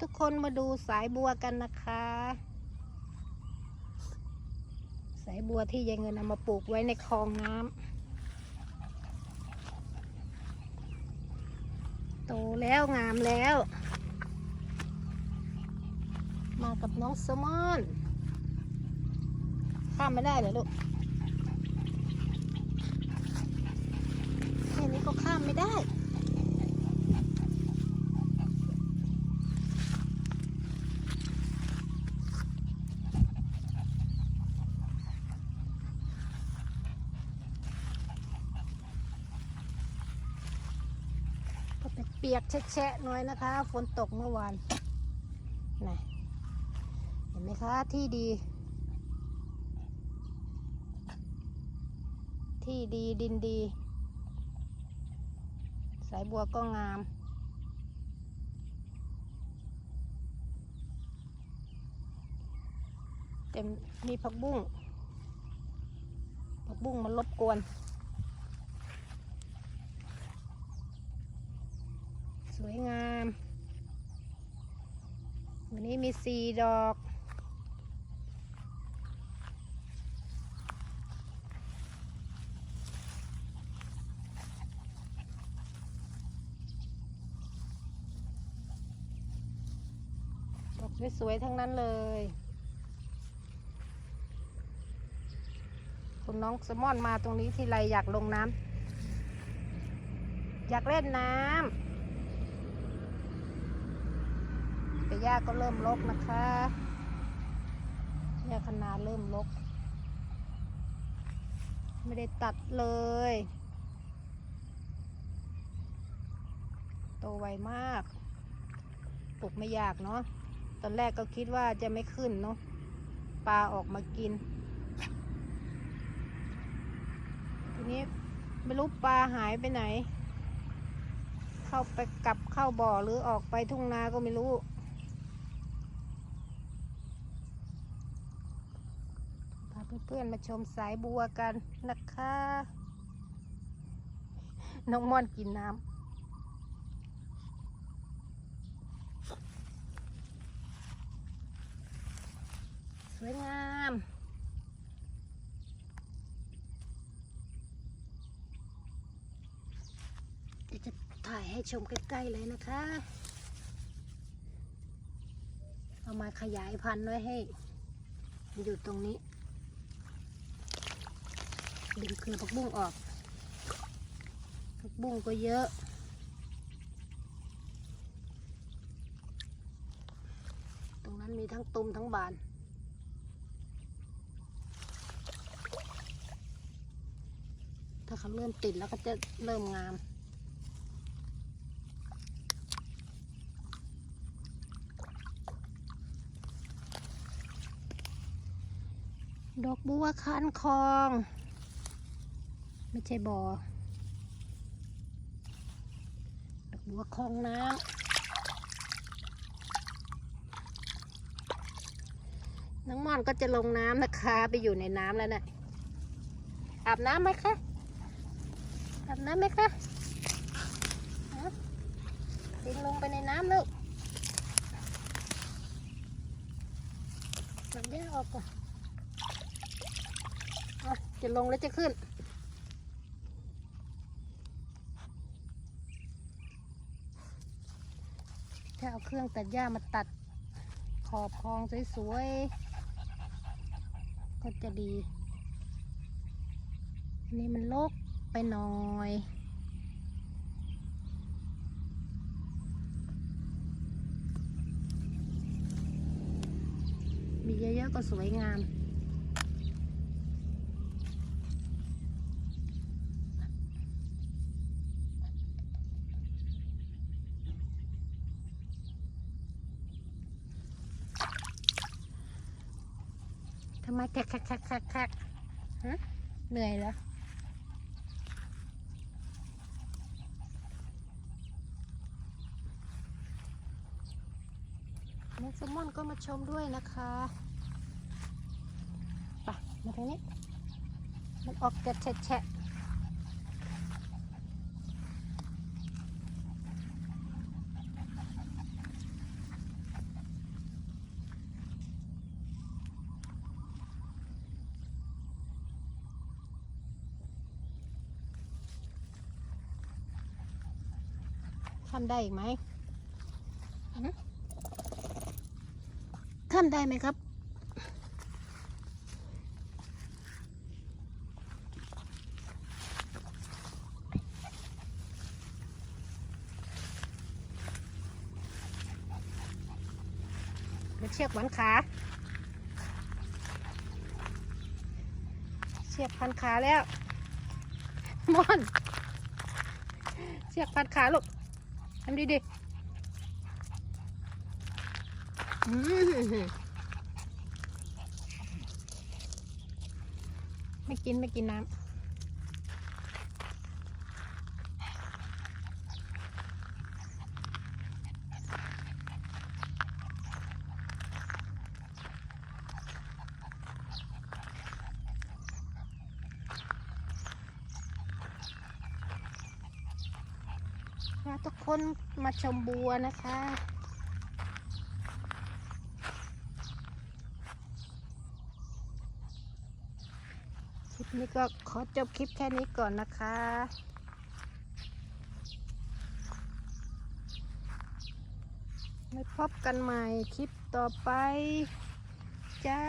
ทุกคนมาดูสายบัวกันนะคะ สายบัวที่ยายเงินเอามาปลูกไว้ในคลองน้ำโตแล้วงามแล้ว มากับน้องสมอน ข้ามไม่ได้เหรอลูกแค่นี้ก็ข้ามไม่ได้ ก็ เปียกแฉะหน่อยนะคะ ฝนตกเมื่อวานนะเห็นไหมคะที่ดี ที่ดีดินดี สายบัวก็งามเต็มมีผักบุ้งผักบุ้งมันรบกวน สวยงาม วันนี้ มีสีดอก ดอกสวยๆทั้งนั้นเลย คุณน้องสมอนมาตรงนี้ทีไรอยากลงน้ำอยากเล่นน้ำ แต่หญ้าก็เริ่มรกนะคะหญ้าคนาเริ่มรกไม่ได้ตัดเลย โตไวมากปลูกไม่ยากเนาะตอนแรกก็คิดว่าจะไม่ขึ้นเนาะปลาออกมากิน ทีนี้ไม่รู้ปลาหายไปไหน เข้าไปกลับเข้าบ่อหรือออกไปทุ่งนาก็ไม่รู้ พา เพื่อนมาชมสายบัวกันนะคะ น้องม่อนกินน้ำสวยงาม จะถ่ายให้ชมใกล้ๆเลยนะคะ เอามาขยายพันธุ์ไว้ให้ อยู่ตรงนี้ ดึงเครือผักบุ้งออกผักบุ้งก็เยอะ ตรงนั้นมีทั้งตุ่มทั้งบานถ้าเขาเริ่มติดแล้วก็จะเริ่มงามดอกบัวคันคอง ไม่ใช่บอ่อดอกบัวคลองน้ำน้องม่อนก็จะลงน้ำนะคะ ไปอยู่ในน้ำแล้วนะ่ะอาบน้ำไหมคะอาบน้ำไหมคะดินลงไปในน้ำแล้วตัดหญ้าออกก่อนอจะลงแล้วจะขึ้น ถ้าเอาเครื่องตัดหญ้ามาตัดขอบคลองสวยๆ ก็จะดี อันนี่มันลกไปหน่อยมีเยอะๆก็สวยงามำไมแคกแคกแคกแคกแคกฮะเหนื่อยเหรอน้องแซลมอนก็มาชมด้วยนะคะไปมาทางนี้ มันออกจะแฉะ แฉะทำได้อีกไหมหือทำได้ไหมครับเดี๋ยวเชือกหวันขาเชือกพันขาแล้วมอน เชือกพันขาลูก ทำดีดีๆอืมไม่กิน ไม่กินน้ำาทุกคนมาชมบัวนะคะ คลิปนี้ก็ขอจบคลิปแค่นี้ก่อนนะคะไว้พบกันใหม่คลิปต่อไป จ้า